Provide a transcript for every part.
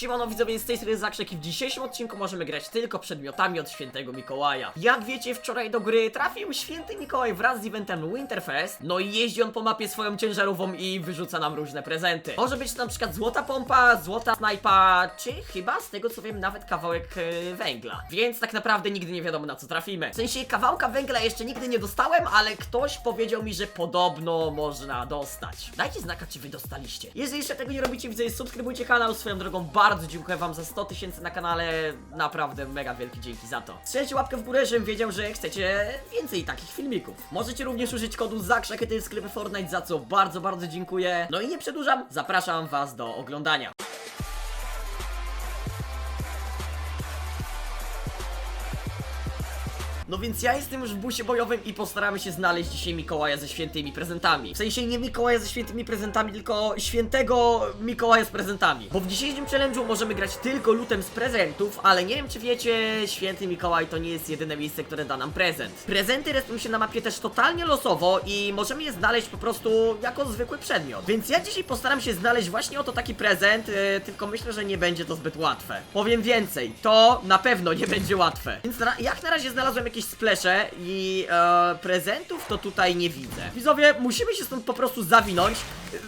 Siemano widzowie, z tej strony Zakrzek i w dzisiejszym odcinku możemy grać tylko przedmiotami od świętego Mikołaja. Jak wiecie, wczoraj do gry trafił święty Mikołaj wraz z eventem Winterfest, no i jeździ on po mapie swoją ciężarową i wyrzuca nam różne prezenty. Może być to na przykład złota pompa, złota snajpa, czy chyba z tego co wiem nawet kawałek e, węgla. Więc tak naprawdę nigdy nie wiadomo na co trafimy. W sensie kawałka węgla jeszcze nigdy nie dostałem, ale ktoś powiedział mi, że podobno można dostać. Dajcie znaka, czy wy dostaliście. Jeżeli jeszcze tego nie robicie, widzę, subskrybujcie kanał. Swoją drogą bardzo dziękuję wam za 100 tysięcy na kanale. Naprawdę mega wielkie dzięki za to. Strzelcie łapkę w górę, żebym wiedział, że chcecie więcej takich filmików. Możecie również użyć kodu ZAKRZAKETY w sklepie Fortnite, za co bardzo, bardzo dziękuję. No i nie przedłużam, zapraszam was do oglądania. No więc ja jestem już w busie bojowym i postaramy się znaleźć dzisiaj Mikołaja ze świętymi prezentami. W sensie nie Mikołaja ze świętymi prezentami, tylko świętego Mikołaja z prezentami. Bo w dzisiejszym challenge'u możemy grać tylko lutem z prezentów, ale nie wiem czy wiecie, święty Mikołaj to nie jest jedyne miejsce, które da nam prezent. Prezenty restują się na mapie też totalnie losowo i możemy je znaleźć po prostu jako zwykły przedmiot. Więc ja dzisiaj postaram się znaleźć właśnie oto taki prezent, yy, tylko myślę, że nie będzie to zbyt łatwe. Powiem więcej, to na pewno nie będzie łatwe. Więc na, jak na razie znalazłem jakieś splesze i e, prezentów to tutaj nie widzę. Widzowie, musimy się stąd po prostu zawinąć,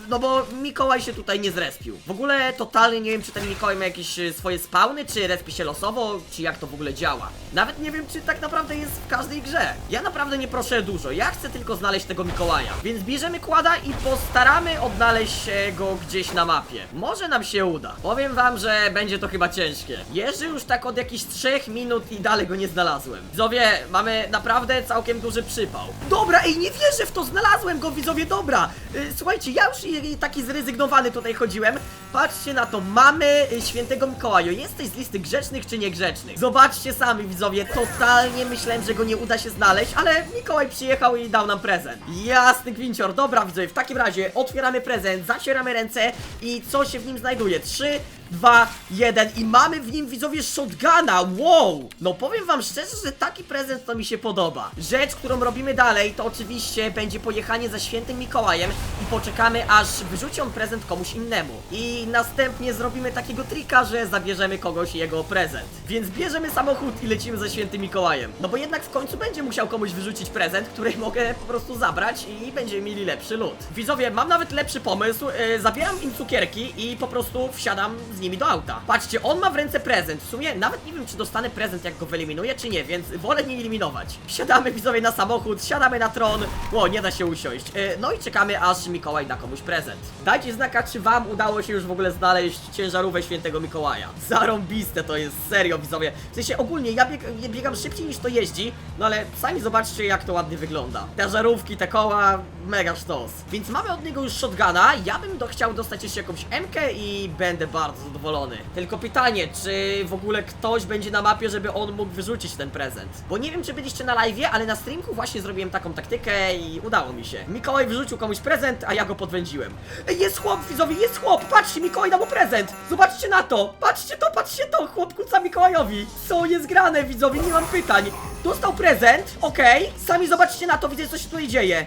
no bo Mikołaj się tutaj nie zrespił. W ogóle totalnie nie wiem, czy ten Mikołaj ma jakieś e, swoje spawny, czy respi się losowo, czy jak to w ogóle działa. Nawet nie wiem, czy tak naprawdę jest w każdej grze. Ja naprawdę nie proszę dużo, ja chcę tylko znaleźć tego Mikołaja. Więc bierzemy kłada i postaramy odnaleźć e, go gdzieś na mapie. Może nam się uda. Powiem wam, że będzie to chyba ciężkie. Jeżdżę już tak od jakichś 3 minut i dalej go nie znalazłem. Widzowie, mamy naprawdę całkiem duży przypał. Dobra, ej, nie wierzę w to, znalazłem go, widzowie, dobra. Y, Słuchajcie, ja i- i taki zrezygnowany tutaj chodziłem. Patrzcie na to, mamy y, świętego Mikołaja. Jesteś z listy grzecznych czy niegrzecznych? Zobaczcie sami, widzowie, totalnie myślałem, że go nie uda się znaleźć, ale Mikołaj przyjechał i dał nam prezent. Jasny gwincior, dobra, widzowie, w takim razie otwieramy prezent, zacieramy ręce i co się w nim znajduje? Trzy, dwa, jeden i mamy w nim widzowie shotguna, wow! No powiem wam szczerze, że taki prezent to mi się podoba. Rzecz, którą robimy dalej, to oczywiście będzie pojechanie za świętym Mikołajem i poczekamy aż wyrzuci on prezent komuś innemu. I następnie zrobimy takiego trika, że zabierzemy kogoś jego prezent. Więc bierzemy samochód i lecimy za świętym Mikołajem. No bo jednak w końcu będzie musiał komuś wyrzucić prezent, który mogę po prostu zabrać i będziemy mieli lepszy lód. Widzowie, mam nawet lepszy pomysł. Yy, zabieram im cukierki i po prostu wsiadam z nimi do auta. Patrzcie, on ma w ręce prezent. W sumie nawet nie wiem, czy dostanę prezent, jak go wyeliminuję, czy nie, więc wolę nie eliminować. Wsiadamy widzowie na samochód, siadamy na tron. Ło, nie da się usiąść. Yy, no i czekamy, aż Mikołaj da komuś prezent. Dajcie znaka, czy wam udało się już w ogóle znaleźć ciężarówkę świętego Mikołaja. Zarąbiste to jest, serio widzowie. W sensie ogólnie ja, bieg biegam szybciej niż to jeździ, no ale sami zobaczcie jak to ładnie wygląda. Te żarówki, te koła, mega sztos. Więc mamy od niego już shotguna, ja bym do, chciał dostać jeszcze jakąś MK i będę bardzo zadowolony. Tylko pytanie, czy w ogóle ktoś będzie na mapie, żeby on mógł wyrzucić ten prezent? Bo nie wiem czy byliście na live, ale na streamku właśnie zrobiłem taką taktykę i udało mi się. Mikołaj wyrzucił komuś prezent, a ja go podwędziłem. Ej, Jest chłop, widzowie, jest chłop! Patrzcie, Mikołaj dał mu prezent! Zobaczcie na to! Patrzcie to, patrzcie to! Chłop kuca Mikołajowi! Co jest grane, widzowie? Nie mam pytań. Dostał prezent, okej. Sami zobaczcie na to, widzę, co się tutaj dzieje.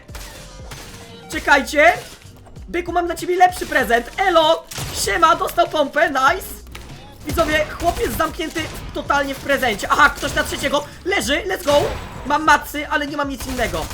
Czekajcie! Byku, mam dla ciebie lepszy prezent! Elo! Siema, dostał pompę, nice! Widzowie, chłop jest zamknięty totalnie w prezencie. Aha, ktoś na trzeciego leży, let's go! Mam macy, ale nie mam nic innego.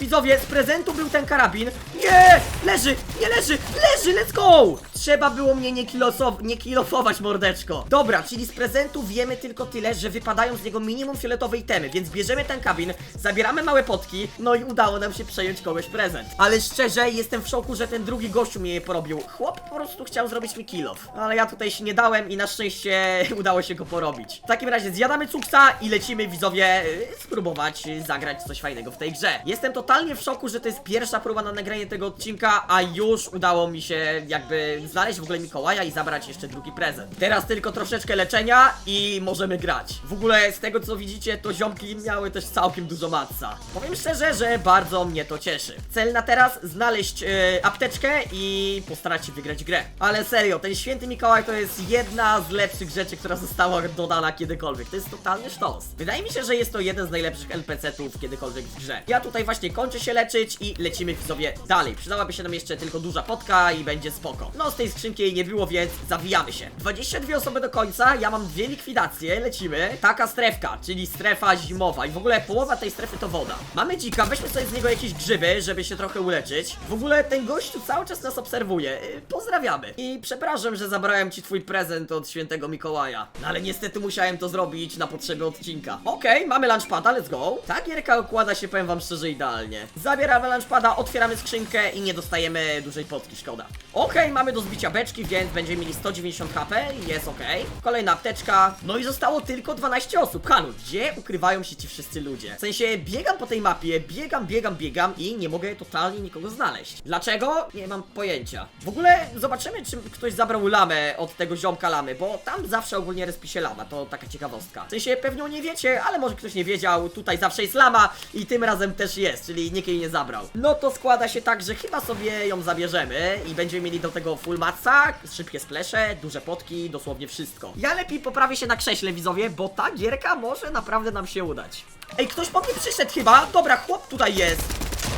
Widzowie, z prezentu był ten karabin. Nie! Leży! Nie leży! Leży! Let's go! Trzeba było mnie nie, kilosow- nie kilofować, mordeczko. Dobra, czyli z prezentu wiemy tylko tyle, że wypadają z niego minimum fioletowe itemy, więc bierzemy ten kabin, zabieramy małe potki, no i udało nam się przejąć kogoś prezent. Ale szczerze, jestem w szoku, że ten drugi gościu mnie je porobił. Chłop po prostu chciał zrobić mi kilof. Ale ja tutaj się nie dałem i na szczęście udało się go porobić. W takim razie zjadamy cuksa i lecimy, widzowie, yy, spróbować zagrać coś fajnego w tej grze. Jestem totalnie w szoku, że to jest pierwsza próba na nagranie tego odcinka, a już udało mi się jakby znaleźć w ogóle Mikołaja i zabrać jeszcze drugi prezent. Teraz tylko troszeczkę leczenia i możemy grać. W ogóle z tego co widzicie, to ziomki miały też całkiem dużo matca. Powiem szczerze, że bardzo mnie to cieszy. Cel na teraz znaleźć e, apteczkę i postarać się wygrać grę. Ale serio, ten święty Mikołaj to jest jedna z lepszych rzeczy, która została dodana kiedykolwiek. To jest totalny sztos. Wydaje mi się, że jest to jeden z najlepszych NPC-ów kiedykolwiek w grze. Ja tutaj właśnie kończę się leczyć i lecimy widzowie dalej. Przydałaby się nam jeszcze tylko duża potka i będzie spoko. No z tej skrzynki jej nie było, więc zawijamy się. 22 osoby do końca, ja mam dwie likwidacje, lecimy. Taka strefka, czyli strefa zimowa i w ogóle połowa tej strefy to woda. Mamy dzika, weźmy sobie z niego jakieś grzyby, żeby się trochę uleczyć. W ogóle ten gościu cały czas nas obserwuje. Yy, Pozdrawiamy. I przepraszam, że zabrałem ci twój prezent od świętego Mikołaja. No ale niestety musiałem to zrobić na potrzeby odcinka. Okej, mamy lunchpada, let's go. Ta gierka układa się, powiem wam szczerze, idealnie. Zabieramy lunchpada, otwieramy skrzynkę i nie dostajemy dużej potki, szkoda. Okej, mamy do zbicia beczki, więc będziemy mieli 190 HP, jest okej. Kolejna apteczka. No i zostało tylko 12 osób. Hanu, gdzie ukrywają się ci wszyscy ludzie? W sensie, biegam po tej mapie, biegam, biegam, biegam i nie mogę totalnie nikogo znaleźć. Dlaczego? Nie mam pojęcia. W ogóle zobaczymy, czy ktoś zabrał lamę od tego ziomka lamy, bo tam zawsze ogólnie respi się lama, to taka ciekawostka. W sensie, pewnie nie wiecie, ale może ktoś nie wiedział, tutaj zawsze jest lama i tym razem też jest, czyli nikt jej nie zabrał. No to składa się tak, że chyba sobie ją zabierzemy i będziemy mieli do tego full matca, szybkie splesze, duże potki, dosłownie wszystko. Ja lepiej poprawię się na krześle, widzowie, bo ta gierka może naprawdę nam się udać. Ej, ktoś po mnie przyszedł chyba. Dobra, chłop tutaj jest.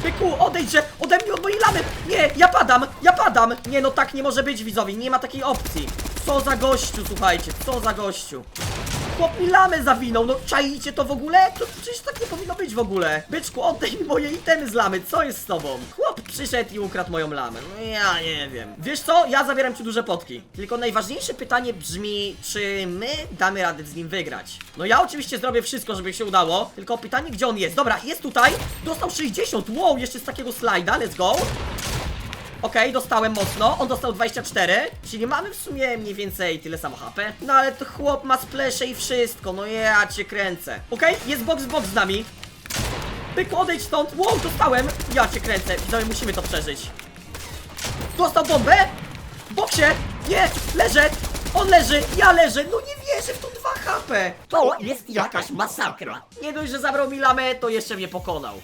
Byku, odejdźże ode mnie od mojej lamy. Nie, ja padam, ja padam. Nie, no tak nie może być, widzowie, nie ma takiej opcji. Co za gościu, słuchajcie, co za gościu. Chłop mi lamę zawinął, no czaicie to w ogóle? To przecież tak nie powinno być w ogóle. Byczku, oddaj mi moje itemy z lamy, co jest z tobą? Chłop przyszedł i ukradł moją lamę, no ja nie wiem. Wiesz co, ja zabieram ci duże potki. Tylko najważniejsze pytanie brzmi, czy my damy radę z nim wygrać? No ja oczywiście zrobię wszystko, żeby się udało, tylko pytanie, gdzie on jest? Dobra, jest tutaj, dostał 60, wow, jeszcze z takiego slajda, let's go. Okej, dostałem mocno, on dostał 24, czyli mamy w sumie mniej więcej tyle samo HP. No ale to chłop ma splesze i wszystko, no ja cię kręcę. Okej, jest box box z nami. Byk, odejdź stąd, wow, dostałem. Ja cię kręcę, widzowie, musimy to przeżyć. Dostał bombę? W boksie, nie, leżę, on leży, ja leżę, no nie wierzę w to 2 HP. To jest jakaś masakra. Nie dość, że zabrał mi lamę, to jeszcze mnie pokonał.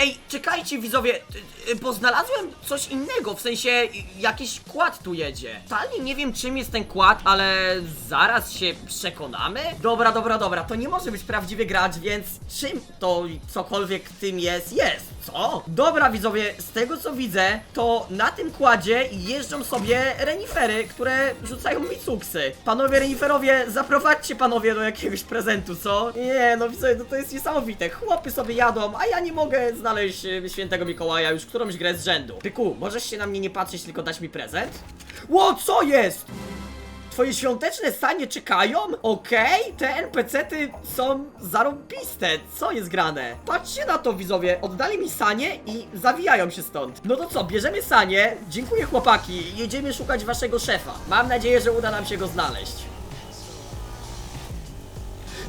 Ej, czekajcie widzowie, y, y, bo znalazłem coś innego, w sensie y, jakiś kład tu jedzie. Totalnie nie wiem czym jest ten kład, ale zaraz się przekonamy. Dobra, dobra, dobra, to nie może być prawdziwy gracz, więc czym to cokolwiek tym jest, jest, co? Dobra widzowie, z tego co widzę, to na tym kładzie jeżdżą sobie renifery, które rzucają mi cuksy. Panowie reniferowie, zaprowadźcie panowie do jakiegoś prezentu, co? Nie, no widzowie, no to jest niesamowite. Chłopy sobie jadą, a ja nie mogę znaleźć e, świętego Mikołaja już którąś grę z rzędu. Byku, możesz się na mnie nie patrzeć, tylko dać mi prezent? Ło, co jest? Twoje świąteczne sanie czekają? Okej, te NPC-ty są zarąbiste. Co jest grane? Patrzcie na to, widzowie. Oddali mi sanie i zawijają się stąd. No to co, bierzemy sanie. Dziękuję, chłopaki. Jedziemy szukać waszego szefa. Mam nadzieję, że uda nam się go znaleźć.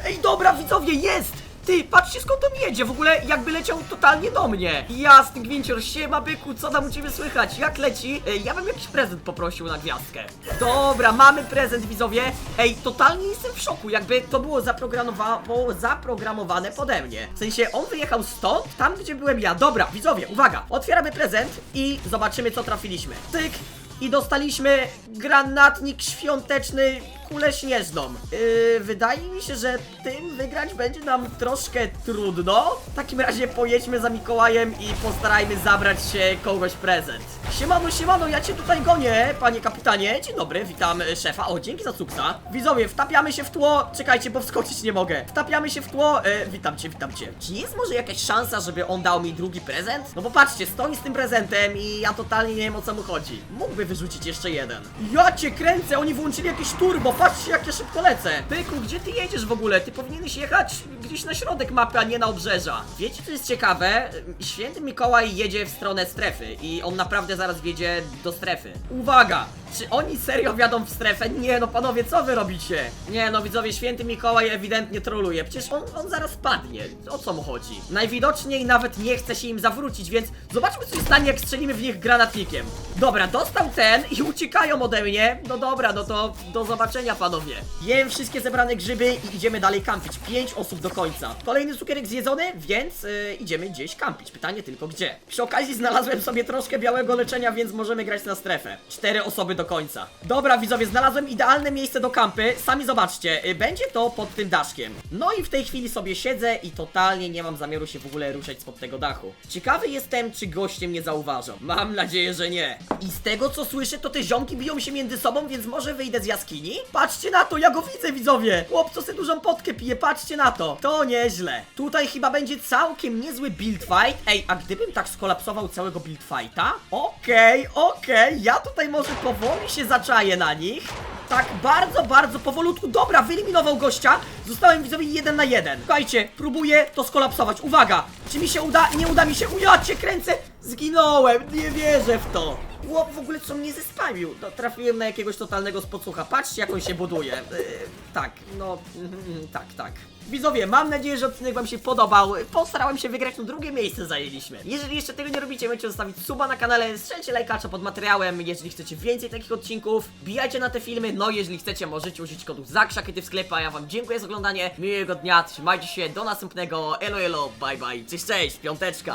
Ej, dobra, widzowie, jest! Ty, patrzcie skąd on jedzie, w ogóle jakby leciał totalnie do mnie. Jasny gwincior, siema byku, co tam u ciebie słychać? Jak leci? Ej, ja bym jakiś prezent poprosił na gwiazdkę. Dobra, mamy prezent, widzowie. Ej, totalnie jestem w szoku, jakby to było zaprogramowa było zaprogramowane pode mnie. W sensie, on wyjechał stąd, tam gdzie byłem ja. Dobra, widzowie, uwaga, otwieramy prezent i zobaczymy co trafiliśmy. Tyk, i dostaliśmy granatnik świąteczny kulę śnieżną. Yy, wydaje mi się, że tym wygrać będzie nam troszkę trudno. W takim razie pojedźmy za Mikołajem i postarajmy zabrać się kogoś prezent. Siemano, siemano, ja cię tutaj gonię, panie kapitanie. Dzień dobry, witam e, szefa. O, dzięki za cuksa. Widzowie, wtapiamy się w tło. Czekajcie, bo wskoczyć nie mogę. Wtapiamy się w tło. E, witam cię, witam cię. Czy jest może jakaś szansa, żeby on dał mi drugi prezent? No bo patrzcie, stoi z tym prezentem i ja totalnie nie wiem o co mu chodzi. Mógłby wyrzucić jeszcze jeden. Ja cię kręcę, oni włączyli jakieś turbo, patrzcie jak ja szybko lecę. Pyku, gdzie ty jedziesz w ogóle? Ty powinieneś jechać gdzieś na środek mapy, a nie na obrzeża. Wiecie co jest ciekawe? Święty Mikołaj jedzie w stronę strefy i on naprawdę zaraz wjedzie do strefy. Uwaga! Czy oni serio wjadą w strefę? Nie no panowie, co wy robicie? Nie no widzowie, święty Mikołaj ewidentnie troluje. Przecież on, on zaraz padnie. O co mu chodzi? Najwidoczniej nawet nie chce się im zawrócić, więc zobaczmy co się stanie jak strzelimy w nich granatnikiem. Dobra, dostał ten i uciekają ode mnie. No dobra, no to do zobaczenia panowie. Jem wszystkie zebrane grzyby i idziemy dalej kampić. Pięć osób do końca. Kolejny cukierek zjedzony, więc yy, idziemy gdzieś kampić. Pytanie tylko gdzie. Przy okazji znalazłem sobie troszkę białego leczenia, więc możemy grać na strefę. Cztery osoby do do końca. Dobra, widzowie, znalazłem idealne miejsce do kampy. Sami zobaczcie, y, będzie to pod tym daszkiem. No i w tej chwili sobie siedzę i totalnie nie mam zamiaru się w ogóle ruszać spod tego dachu. Ciekawy jestem, czy goście mnie zauważą. Mam nadzieję, że nie. I z tego co słyszę, to te ziomki biją się między sobą, więc może wyjdę z jaskini? Patrzcie na to, ja go widzę, widzowie! Chłopco se dużą potkę pije, patrzcie na to. To nieźle. Tutaj chyba będzie całkiem niezły build fight. Ej, a gdybym tak skolapsował całego build fighta? Okej, okej, ja tutaj może powoli się zaczaję na nich. Tak, bardzo, bardzo powolutku. Dobra, wyeliminował gościa. Zostałem widzowie jeden na jeden. Słuchajcie, próbuję to skolapsować. Uwaga! Czy mi się uda? Nie uda mi się. Ja cię kręcę! Zginąłem! Nie wierzę w to! Chłop w ogóle co mnie zespamił. No, trafiłem na jakiegoś totalnego spocucha. Patrzcie jak on się buduje. Yy, tak, no, mm, tak, tak. Widzowie, mam nadzieję, że odcinek wam się podobał. Postarałem się wygrać, no drugie miejsce zajęliśmy. Jeżeli jeszcze tego nie robicie, możecie zostawić suba na kanale, strzelcie lajkacza pod materiałem, jeżeli chcecie więcej takich odcinków, bijajcie na te filmy, no jeżeli chcecie, możecie użyć kodu ZAKSZAKETY w sklepie, ja wam dziękuję za oglądanie, miłego dnia, trzymajcie się, do następnego, elo elo, bye bye, cześć cześć, piąteczka.